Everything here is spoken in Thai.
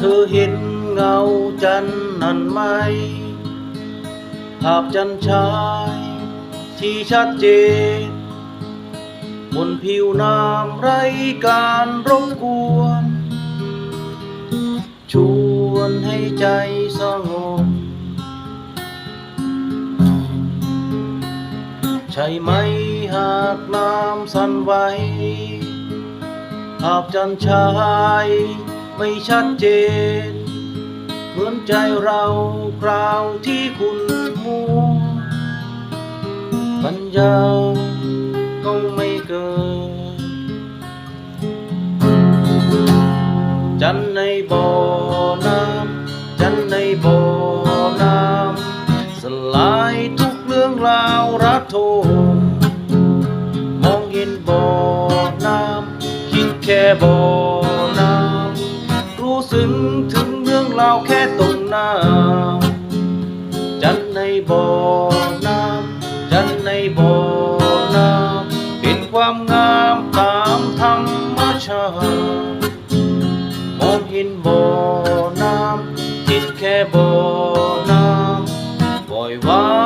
เธอเห็นเงาจันนั่นไหม ภาพจันชาย ที่ชัดเจน บนผิวน้ำไรการรบกวน ชวนให้ใจสงบใช่ไหมหากน้ำสั่นไหวภาพจันชาย ไม่ชัดเจน เหมือนใจเราคราวที่คุณมัวปัญญาก็ไม่เกิดจันในบ่อน้ำจันในบ่อน้ำสลายทุกเรื่องราวรักโทมมองเห็นบ่อน้ำคิดแค่บ่อ ซึ้งถึงเมืองลาวแค่ตรงหน้า จันในบ่อน้ำจันในบ่อน้ำเป็นความงามตามธรรมชาติมองเห็นบ่อน้ำคิดแค่บ่อน้ำปล่อยวาง